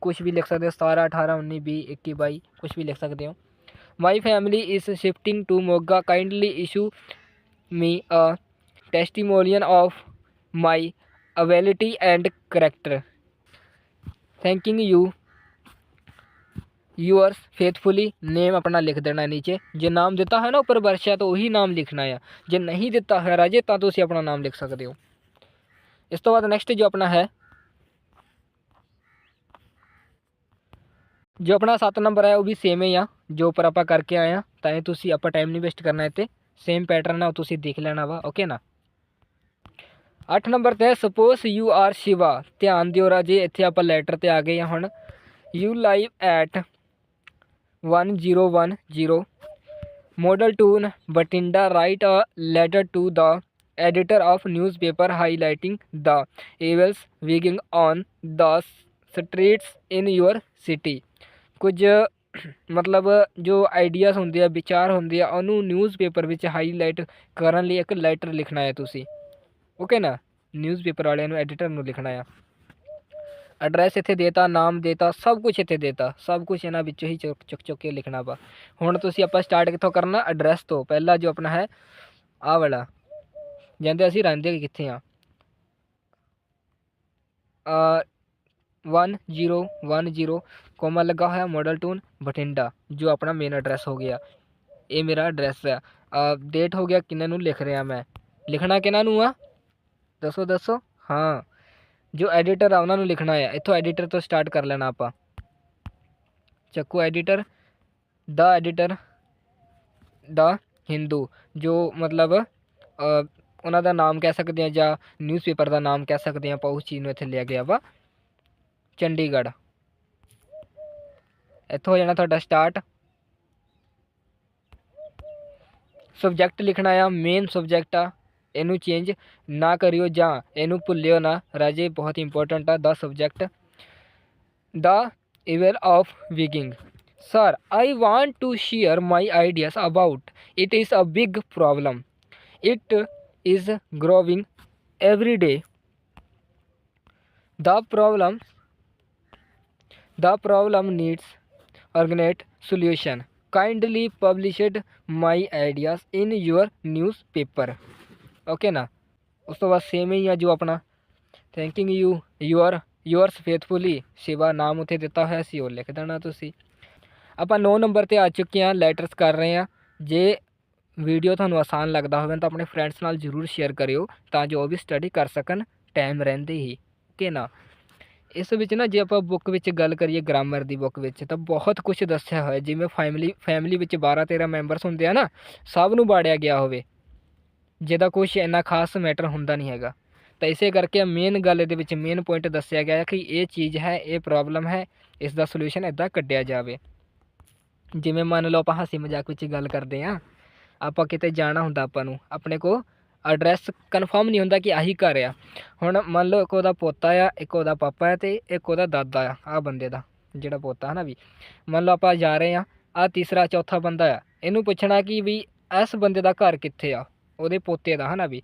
S1: ਕੁਝ ਵੀ ਲਿਖ ਸਕਦੇ ਹੋ 17 18 19 20 21 22 ਕੁਝ ਵੀ ਲਿਖ ਸਕਦੇ ਹੋ। My family is shifting to Moga kindly issue me a testimonial of my ability and character thanking you yours faithfully name ਆਪਣਾ ਲਿਖ ਦੇਣਾ ਨੀਚੇ। ਜੇ ਨਾਮ ਦਿੱਤਾ ਹੈ ਨਾ ਉੱਪਰ ਵਰਸ਼ਾ ਤਾਂ ਉਹੀ ਨਾਮ ਲਿਖਣਾ ਆ। ਜੇ ਨਹੀਂ ਦਿੱਤਾ ਹੈ ਰਾਜੇ, ਤਾਂ ਤੁਸੀਂ ਆਪਣਾ ਨਾਮ ਲਿਖ ਸਕਦੇ ਹੋ। ਇਸ ਤੋਂ ਬਾਅਦ ਨੈਕਸਟ ਜੋ ਆਪਣਾ ਹੈ ਜੋ ਆਪਣਾ 7 ਨੰਬਰ ਹੈ, ਉਹ ਵੀ ਸੇਮ ਹੀ ਆ, ਜੋ ਉੱਪਰ ਆਪਾਂ ਕਰਕੇ ਆਏ ਆ, ਤਾਂ ਇਹ ਤੁਸੀਂ ਆਪਾਂ ਟਾਈਮ ਨਹੀਂ ਵੇਸਟ ਕਰਨਾ ਇੱਥੇ। ਸੇਮ ਪੈਟਰਨ ਆ, ਉਹ ਤੁਸੀਂ ਦੇਖ ਲੈਣਾ ਵਾ ਓਕੇ ਨਾ? 8 ਨੰਬਰ ਤੇ ਸਪੋਜ਼ ਯੂ ਆਰ ਸ਼ਿਵਾ ਧਿਆਨ ਦਿਓ ਰਾਜੇ, ਇੱਥੇ ਆਪਾਂ ਲੈਟਰ ਤੇ ਆ ਗਏ ਆ ਹੁਣ। You live at 1010 model 2 Bathinda write a letter to the editor of newspaper highlighting the evils begging on the streets in your city ਕੁਝ *clears throat* ਮਤਲਬ ਜੋ ਆਈਡੀਆਜ਼ ਹੁੰਦੇ ਆ, ਵਿਚਾਰ ਹੁੰਦੇ ਆ, ਉਹਨੂੰ ਨਿਊਜ਼ਪੇਪਰ ਵਿੱਚ ਹਾਈਲਾਈਟ ਕਰਨ ਲਈ ਇੱਕ ਲੈਟਰ ਲਿਖਣਾ ਹੈ ਤੁਸੀਂ। ਓਕੇ ਨਾ? ਨਿਊਜ਼ਪੇਪਰ ਵਾਲਿਆਂ ਨੂੰ ਐਡੀਟਰ ਨੂੰ ਲਿਖਣਾ ਆ। ਐਡਰੈਸ ਇੱਥੇ ਦੇਤਾ, ਨਾਮ ਦੇਤਾ, ਸਭ ਕੁਝ ਇੱਥੇ ਦੇਤਾ। ਸਭ ਕੁਝ ਇਹਨਾਂ ਵਿੱਚੋਂ ਹੀ ਚੁੱਕ ਚੁੱਕ ਚੁੱਕ ਕੇ ਲਿਖਣਾ ਵਾ। ਹੁਣ ਤੁਸੀਂ ਆਪਾਂ ਸਟਾਰਟ ਕਿੱਥੋਂ ਕਰਨਾ? ਐਡਰੈਸ ਤੋਂ। ਪਹਿਲਾ ਜੋ ਆਪਣਾ ਹੈ, ਆਹ ਵਾਲਾ। ਜਾਂਦੇ ਅਸੀਂ ਰਹਿੰਦੇ ਕਿੱਥੇ ਆ? ਆ 1010 ਕੋਮਾ ਲੱਗਾ ਹੋਇਆ ਮਾਡਲ ਟੂਨ ਬਠਿੰਡਾ, ਜੋ ਆਪਣਾ ਮੇਨ ਐਡਰੈਸ ਹੋ ਗਿਆ। ਇਹ ਮੇਰਾ ਐਡਰੈਸ ਹੈ ਡੇਟ ਹੋ ਗਿਆ ਕਿੰਨੇ ਨੂੰ ਲਿਖ ਰਿਹਾ ਮੈਂ? ਲਿਖਣਾ ਕਿਹਨਾਂ ਨੂੰ ਆ? ਦੱਸੋ ਦੱਸੋ। ਹਾਂ। ਜੋ ਐਡੀਟਰ ਆ, ਉਹਨਾਂ ਨੂੰ ਲਿਖਣਾ ਹੈ ਇੱਥੋਂ ਐਡੀਟਰ ਤੋਂ ਸਟਾਰਟ ਕਰ ਲੈਣਾ ਆਪਾਂ। ਚੱਕੂ editor the editor the Hindu ਜੋ ਮਤਲਬ ਉਹਨਾਂ ਦਾ ਨਾਮ ਕਹਿ ਸਕਦੇ ਆ ਜਾਂ ਨਿਊਜ਼ਪੇਪਰ ਦਾ ਨਾਮ ਕਹਿ ਸਕਦੇ ਆ ਆਪਾਂ, ਉਸ ਚੀਜ਼ ਨੂੰ ਇੱਥੇ ਲਿਆ ਗਿਆ ਵਾ। ਚੰਡੀਗੜ੍ਹ। ਇੱਥੋਂ ਹੋ ਜਾਣਾ ਤੁਹਾਡਾ ਸਟਾਰਟ ਸਬਜੈਕਟ ਲਿਖਣਾ ਆ ਮੇਨ ਸਬਜੈਕਟ ਆ ਇਹਨੂੰ ਚੇਂਜ ਨਾ ਕਰਿਓ ਜਾਂ ਇਹਨੂੰ ਭੁੱਲਿਓ ਨਾ ਰਾਜੇ ਬਹੁਤ ਇੰਪੋਰਟੈਂਟ ਆ the subject the evil of begging sir I want to share my ideas about it is a big problem it is growing every day the problem the problem needs organized solution kindly publish it my ideas in your newspaper okay ਨਾ? ਉਸ ਤੋਂ ਬਾਅਦ same ਹੀ ਆ ਜੋ ਆਪਣਾ। Thanking you your yours faithfully Shiva ਨਾਮ ਉੱਥੇ ਦਿੱਤਾ ਹੋਇਆ ਸੀ, ਉਹ ਲਿਖ ਦੇਣਾ ਤੁਸੀਂ। ਆਪਾਂ 9 ਨੰਬਰ ਤੇ ਆ ਚੁੱਕੇ ਹਾਂ ਲੈਟਰਸ ਕਰ ਰਹੇ ਹਾਂ। ਜੇ ਵੀਡੀਓ ਤੁਹਾਨੂੰ ਆਸਾਨ ਲੱਗਦਾ ਹੋਵੇ, ਤਾਂ ਆਪਣੇ ਫਰੈਂਡਸ ਨਾਲ ਜਰੂਰ ਸ਼ੇਅਰ ਕਰਿਓ, ਤਾਂ ਜੋ ਉਹ ਵੀ ਸਟੱਡੀ ਕਰ ਸਕਣ ਟਾਈਮ ਰਹਿੰਦੇ ਹੀ। ਕਿ ਨਾ? ਇਸ ਵਿੱਚ ਨਾ ਜੇ ਆਪਾਂ ਬੁੱਕ ਵਿੱਚ ਗੱਲ ਕਰੀਏ ਗ੍ਰਾਮਰ ਦੀ ਬੁੱਕ ਵਿੱਚ, ਤਾਂ ਬਹੁਤ ਕੁਝ ਦੱਸਿਆ ਹੋਇਆ ਜਿਵੇਂ ਫੈਮਿਲੀ ਫੈਮਿਲੀ ਵਿੱਚ 12 13 ਮੈਂਬਰਸ ਹੁੰਦੇ ਆ ਨਾ, ਸਭ ਨੂੰ ਬਾੜਿਆ ਗਿਆ ਹੋਵੇ। ਜਿਹਦਾ ਕੁਝ ਇੰਨਾ ਖਾਸ ਮੈਟਰ ਹੁੰਦਾ ਨਹੀਂ ਹੈਗਾ। ਤਾਂ ਇਸੇ ਕਰਕੇ ਮੇਨ ਗੱਲ ਇਹਦੇ ਵਿੱਚ ਮੇਨ ਪੁਆਇੰਟ ਦੱਸਿਆ ਗਿਆ ਕਿ ਇਹ ਚੀਜ਼ ਹੈ, ਇਹ ਪ੍ਰੋਬਲਮ ਹੈ, ਇਸ ਦਾ ਸੋਲੂਸ਼ਨ ਇਦਾਂ ਕੱਢਿਆ ਜਾਵੇ। ਜਿਵੇਂ ਮੰਨ ਲਓ ਆਪਾਂ ਹਾਸੀ ਮਜ਼ਾਕ ਵਿੱਚ ਗੱਲ ਕਰਦੇ ਆ ਆਪਾਂ ਕਿਤੇ ਜਾਣਾ ਹੁੰਦਾ ਆਪਾਂ ਨੂੰ, ਆਪਣੇ ਕੋ ਐਡਰੈਸ ਕਨਫਰਮ ਨਹੀਂ ਹੁੰਦਾ ਕਿ ਆਹੀ ਘਰ ਆ। ਹੁਣ ਮੰਨ ਲਓ ਇੱਕ ਉਹਦਾ ਪੋਤਾ ਆ, ਇੱਕ ਉਹਦਾ ਪਾਪਾ ਆ ਤੇ ਇੱਕ ਉਹਦਾ ਦਾਦਾ ਆ ਆ ਬੰਦੇ ਦਾ, ਜਿਹੜਾ ਪੋਤਾ ਹੈ ਨਾ ਵੀ। ਮੰਨ ਲਓ ਆਪਾਂ ਜਾ ਰਹੇ ਆ ਆ ਤੀਸਰਾ ਚੌਥਾ ਬੰਦਾ ਆ, ਇਹਨੂੰ ਪੁੱਛਣਾ ਕਿ ਵੀ ਇਸ ਬੰਦੇ ਦਾ ਘਰ ਕਿੱਥੇ ਆ? ਉਹਦੇ ਪੋਤੇ ਦਾ ਹਨਾ ਵੀ।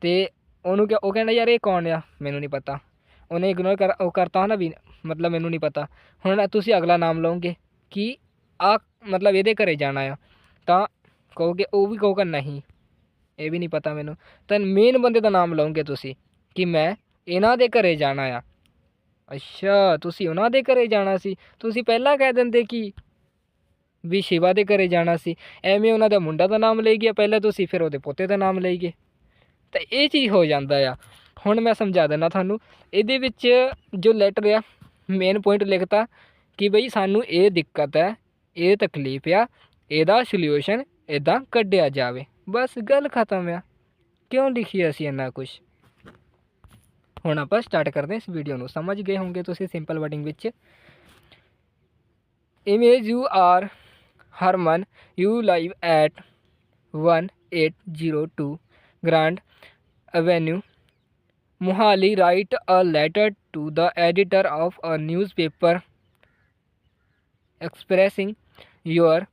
S1: ਤੇ ਉਹਨੂੰ ਕਿ ਉਹ ਕਹਿੰਦਾ, ਯਾਰ ਇਹ ਕੌਣ ਆ? ਮੈਨੂੰ ਨਹੀਂ ਪਤਾ। ਉਹਨੇ ਇਗਨੋਰ ਕਰ, ਉਹ ਕਰਤਾ ਹਨਾ ਵੀ, ਮਤਲਬ ਮੈਨੂੰ ਨਹੀਂ ਪਤਾ। ਹੁਣ ਤੁਸੀਂ ਅਗਲਾ ਨਾਮ ਲਓਗੇ ਕਿ ਆ ਮਤਲਬ ਇਹਦੇ ਘਰੇ ਜਾਣਾ ਆ। ਤਾਂ ਕਹੋਗੇ, ਉਹ ਵੀ ਕਹੋਗਾ, ਨਹੀਂ। ਇਹ ਵੀ ਨਹੀਂ ਪਤਾ ਮੈਨੂੰ। ਤਾਂ ਮੇਨ ਬੰਦੇ ਦਾ ਨਾਮ ਲਓਗੇ ਤੁਸੀਂ ਕਿ ਮੈਂ ਇਹਨਾਂ ਦੇ ਘਰੇ ਜਾਣਾ ਆ। ਅੱਛਾ, ਤੁਸੀਂ ਉਹਨਾਂ ਦੇ ਘਰੇ ਜਾਣਾ ਸੀ। ਤੁਸੀਂ ਪਹਿਲਾਂ ਕਹਿ ਦਿੰਦੇ ਕਿ ਵੀ ਸ਼ਿਵਾ ਦੇ ਘਰੇ ਜਾਣਾ ਸੀ। ਐਵੇਂ ਉਹਨਾਂ ਦਾ ਮੁੰਡਾ ਦਾ ਨਾਮ ਲਈ ਗਿਆ ਪਹਿਲਾਂ ਤੁਸੀਂ, ਫਿਰ ਉਹਦੇ ਪੋਤੇ ਦਾ ਨਾਮ ਲਈ ਗਏ ਤਾਂ ਇਹ ਚੀਜ਼ ਹੋ ਜਾਂਦਾ ਆ। ਹੁਣ ਮੈਂ ਸਮਝਾ ਦਿੰਦਾ ਤੁਹਾਨੂੰ, ਇਹਦੇ ਵਿੱਚ ਜੋ ਲੈਟਰ ਆ ਮੇਨ ਪੁਆਇੰਟ ਲਿਖਤਾ ਕਿ ਬਈ ਸਾਨੂੰ ਇਹ ਦਿੱਕਤ ਹੈ, ਇਹ ਤਕਲੀਫ ਆ, ਇਹਦਾ ਸੋਲੂਸ਼ਨ ਇਦਾਂ ਕੱਢਿਆ ਜਾਵੇ। ਬਸ ਗੱਲ ਖਤਮ ਆ ਕਿਉਂ ਲਿਖੀ ਅਸੀਂ ਇੰਨਾ ਕੁਝ ਹੁਣ ਆਪਾਂ ਸਟਾਰਟ ਕਰਦੇ ਹਾਂ ਇਸ ਵੀਡੀਓ ਨੂੰ ਸਮਝ ਗਏ ਹੋਵੋਗੇ ਤੁਸੀਂ ਸਿੰਪਲ ਵਰਡਿੰਗ ਵਿੱਚ imagine you are Harman you live at 1802 grand avenue Mohali, write a letter to the editor of a newspaper expressing your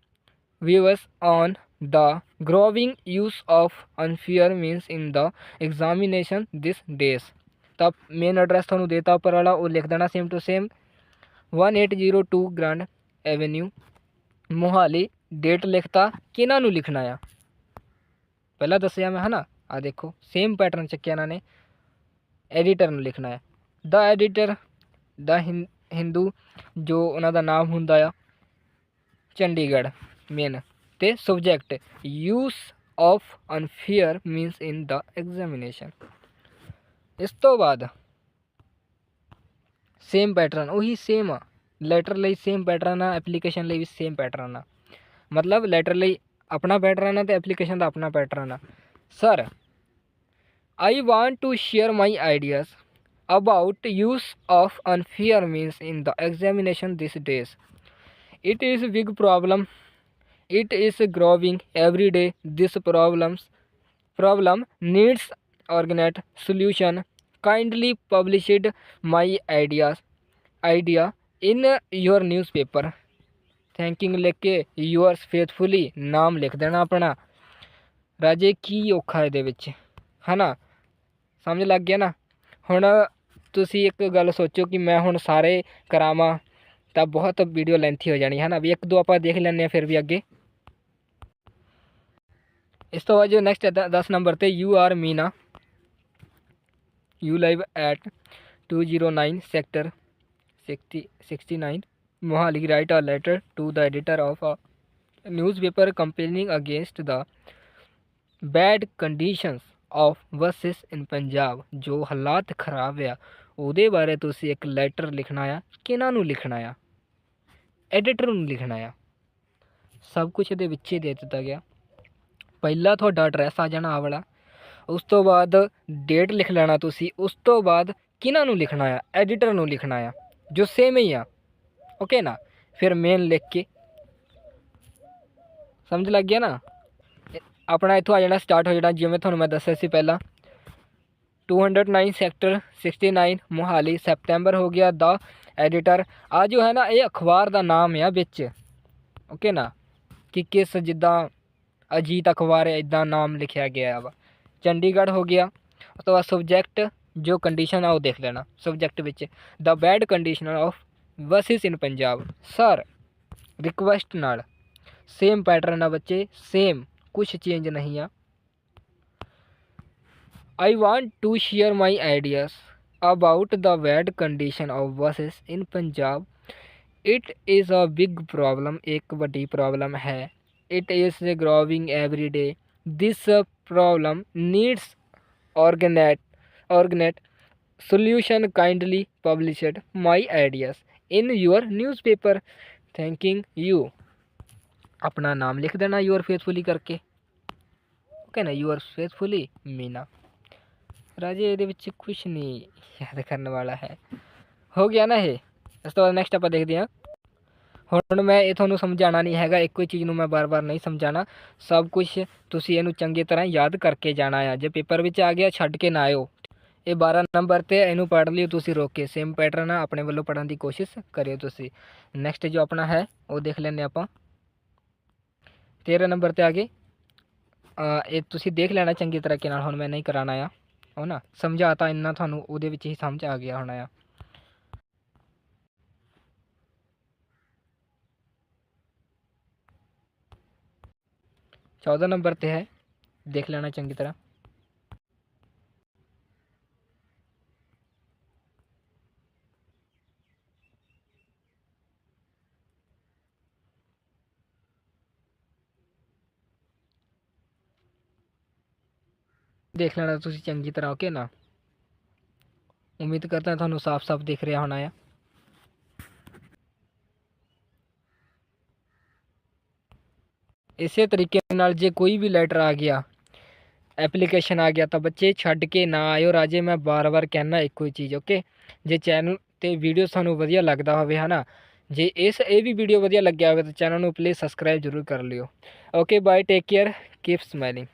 S1: views on the growing use of unfair means in the examination these days. ਤਾਂ main address ਤੁਹਾਨੂੰ ਦੇਤਾ ਉੱਪਰ ਵਾਲਾ, ਉਹ ਲਿਖ ਦੇਣਾ same to same 1802 grand avenue Mohali. Date ਲਿਖਤਾ, ਕਿਹਨਾਂ ਨੂੰ ਲਿਖਣਾ ਆ? ਪਹਿਲਾਂ ਦੱਸਿਆ ਮੈਂ, ਹਨਾ? ਆ ਦੇਖੋ ਸੇਮ ਪੈਟਰਨ ਚੱਕਿਆ ਇਹਨਾਂ ਨੇ। ਐਡੀਟਰ ਨੂੰ ਲਿਖਣਾ ਹੈ ਦਾ ਐਡੀਟਰ ਦਾ ਹਿੰਦੂ ਜੋ ਉਹਨਾਂ ਦਾ ਨਾਮ ਹੁੰਦਾ ਆ, ਚੰਡੀਗੜ੍ਹ ਮੇਨ ਤੇ subject use of unfair means in the examination ਇਸ ਤੋਂ ਬਾਅਦ ਸੇਮ ਪੈਟਰਨ ਉਹੀ ਸੇਮ ਆ। ਲੈਟਰ ਲਈ ਸੇਮ ਪੈਟਰਨ ਆ ਐਪਲੀਕੇਸ਼ਨ ਲਈ ਵੀ ਸੇਮ ਪੈਟਰਨ ਆ। ਮਤਲਬ ਲੈਟਰ ਲਈ ਆਪਣਾ ਪੈਟਰਨ ਆ ਤੇ ਐਪਲੀਕੇਸ਼ਨ ਦਾ ਆਪਣਾ ਪੈਟਰਨ ਆ। Sir I want to share my ideas about use of unfair means in the examination these days it is a big problem it is growing every day this problems problem needs organized solution kindly published my ideas idea in your newspaper thanking ਲਿਖ ਕੇ yours faithfully ਨਾਮ ਲਿਖ ਦੇਣਾ ਆਪਣਾ ਰਾਜੇ ਕੀ ਔਖਾ ਇਹਦੇ ਵਿੱਚ ਹਨਾ ਸਮਝ ਲੱਗ ਗਿਆ ਨਾ ਹੁਣ ਤੁਸੀਂ ਇੱਕ ਗੱਲ ਸੋਚੋ ਕਿ ਮੈਂ ਹੁਣ ਸਾਰੇ ਕਰਾਵਾਂ ਤਾਂ ਬਹੁਤ ਵੀਡੀਓ ਲੈਂਥੀ ਹੋ ਜਾਣੀ ਹੈ ਨਾ ਵੀ ਇੱਕ ਦੋ ਆਪਾਂ ਦੇਖ ਲੈਂਦੇ ਆ ਫਿਰ ਵੀ ਅੱਗੇ ਇਸ ਤੋਂ ਬਾਅਦ ਜੋ ਨੈਕਸਟ ਹੈ 10 ਨੰਬਰ ਤੇ you are Meena you live at 209 sector 60 69 Mohali write a letter to the editor of a newspaper complaining against the bad conditions of buses in Punjab ਜੋ ਹਾਲਾਤ ਖਰਾਬ ਆ, ਉਹਦੇ ਬਾਰੇ ਤੁਸੀਂ ਇੱਕ ਲੈਟਰ ਲਿਖਣਾ ਆ, ਕਿਹਨਾਂ ਨੂੰ ਲਿਖਣਾ ਆ? ਐਡੀਟਰ ਨੂੰ ਲਿਖਣਾ ਆ। ਸਭ ਕੁਝ ਇਹਦੇ ਵਿੱਚ ਹੀ ਦੇ ਦਿੱਤਾ ਗਿਆ। ਪਹਿਲਾਂ ਤੁਹਾਡਾ ਐਡਰੈਸ ਆ ਜਾਣਾ ਆ ਵਾਲਾ। ਉਸ ਤੋਂ ਬਾਅਦ ਡੇਟ ਲਿਖ ਲੈਣਾ ਤੁਸੀਂ। ਉਸ ਤੋਂ ਬਾਅਦ ਕਿਹਨਾਂ ਨੂੰ ਲਿਖਣਾ ਆ? ਐਡੀਟਰ ਨੂੰ ਲਿਖਣਾ ਆ, ਜੋ ਸੇਮ ਹੀ ਆ। ਓਕੇ ਨਾ? ਫਿਰ ਮੇਨ ਲਿਖ ਕੇ। ਸਮਝ ਲੱਗ ਗਿਆ ਨਾ? ਆਪਣਾ ਇੱਥੋਂ ਆ ਜਾਣਾ ਸਟਾਰਟ ਹੋ ਜਾਣਾ। ਜਿਵੇਂ ਤੁਹਾਨੂੰ ਮੈਂ ਦੱਸਿਆ ਸੀ ਪਹਿਲਾਂ। 209 ਸੈਕਟਰ 69 ਮੋਹਾਲੀ, ਸੈਪਟੈਂਬਰ ਹੋ ਗਿਆ ਦਾ ਐਡੀਟਰ ਆ ਜੋ ਹੈ ਨਾ, ਇਹ ਅਖਬਾਰ ਦਾ ਨਾਮ ਆ ਵਿੱਚ। ਓਕੇ ਨਾ? ਕਿ ਕਿਸ ਜਿੱਦਾਂ ਅਜੀਤ ਅਖਬਾਰ ਇਦਾਂ ਨਾਮ ਲਿਖਿਆ ਗਿਆ ਵਾ। ਚੰਡੀਗੜ੍ਹ ਹੋ ਗਿਆ। ਉਸ ਤੋਂ ਬਾਅਦ ਸਬਜੈਕਟ ਜੋ ਕੰਡੀਸ਼ਨ ਆ ਉਹ ਦੇਖ ਲੈਣਾ। ਸਬਜੈਕਟ ਵਿੱਚ the bad conditioner of buses in Punjab. Sir request ਨਾਲ ਸੇਮ ਪੈਟਰਨ ਆ ਬੱਚੇ ਸੇਮ ਕੁਝ ਚੇਂਜ ਨਹੀਂ ਆ। I want to share my ideas about the bad condition of buses in Punjab. It is a big problem ਇੱਕ ਵੱਡੀ problem ਹੈ। it is growing every day this problem needs organic organic solution kindly published my ideas in your newspaper thanking you अपना नाम लिख देना your faithfully करके okay ना your faithfully Meena Raje ये कुछ नहीं याद करने वाला है हो गया ना ये इस तो बाद नैक्सट आप देखते हैं ਹੁਣ ਮੈਂ ਇਹ ਤੁਹਾਨੂੰ ਸਮਝਾਉਣਾ ਨਹੀਂ ਹੈਗਾ, ਇੱਕੋ ਹੀ ਚੀਜ਼ ਨੂੰ ਮੈਂ ਬਾਰ-ਬਾਰ ਨਹੀਂ ਸਮਝਾਣਾ ਸਭ ਕੁਝ ਤੁਸੀਂ ਇਹਨੂੰ ਚੰਗੀ ਤਰ੍ਹਾਂ ਯਾਦ ਕਰਕੇ ਜਾਣਾ ਆ। ਜੇ ਪੇਪਰ ਵਿੱਚ ਆ ਗਿਆ, ਛੱਡ ਕੇ ਨਾ ਆਇਓ। ਇਹ 12 ਨੰਬਰ ਤੇ ਇਹਨੂੰ ਪੜ੍ਹ ਲਿਓ ਤੁਸੀਂ ਰੋਕ ਕੇ। ਸੇਮ ਪੈਟਰਨ ਆ, ਆਪਣੇ ਵੱਲੋਂ ਪੜ੍ਹਨ ਦੀ ਕੋਸ਼ਿਸ਼ ਕਰਿਓ ਤੁਸੀਂ। ਨੈਕਸਟ ਜੋ ਆਪਣਾ ਹੈ, ਉਹ ਦੇਖ ਲੈਂਦੇ ਆਪਾਂ। 13 ਨੰਬਰ ਤੇ ਆ ਗਏ। ਇਹ ਤੁਸੀਂ ਦੇਖ ਲੈਣਾ ਚੰਗੀ ਤਰੀਕੇ ਨਾਲ, ਹੁਣ ਮੈਂ ਨਹੀਂ ਕਰਾਣਾ ਆ। ਹੋ ਨਾ, ਸਮਝਾਤਾ ਇੰਨਾ ਤੁਹਾਨੂੰ, ਉਹਦੇ ਵਿੱਚ ਹੀ ਸਮਝ ਆ ਗਿਆ ਹੋਣਾ ਆ। ਚੌਦ੍ਹਾਂ ਨੰਬਰ ਤੇ ਹੈ ਦੇਖ ਲੈਣਾ ਚੰਗੀ ਤਰ੍ਹਾਂ ਦੇਖ ਲੈਣਾ ਤੁਸੀਂ ਚੰਗੀ ਤਰ੍ਹਾਂ ਓਕੇ ਨਾ ਉਮੀਦ ਕਰਦਾ ਤੁਹਾਨੂੰ ਸਾਫ਼-ਸਾਫ਼ ਦਿਖ ਰਿਹਾ ਹੋਣਾ ਆ ਇਸੇ ਤਰੀਕੇ ਨਾਲ ਜੇ ਕੋਈ ਵੀ ਲੈਟਰ ਆ ਗਿਆ ਐਪਲੀਕੇਸ਼ਨ ਆ ਗਿਆ ਤਾਂ ਬੱਚੇ ਛੱਡ ਕੇ ਨਾ ਆਇਓ ਰਾਜੇ, ਮੈਂ ਬਾਰ-ਬਾਰ ਕਹਿਣਾ ਇੱਕੋ ਹੀ ਚੀਜ਼ ਓਕੇ ਜੇ ਚੈਨਲ ਤੇ ਵੀਡੀਓ ਸਾਨੂੰ ਵਧੀਆ ਲੱਗਦਾ ਹੋਵੇ, ਹਨਾ? ਜੇ ਇਸ, ਇਹ ਵੀ ਵੀਡੀਓ ਵਧੀਆ ਲੱਗਿਆ ਹੋਵੇ ਤਾਂ ਚੈਨਲ ਨੂੰ ਪਲੀਜ਼ ਸਬਸਕ੍ਰਾਈਬ ਜ਼ਰੂਰ ਕਰ ਲਿਓ okay bye take care keep smiling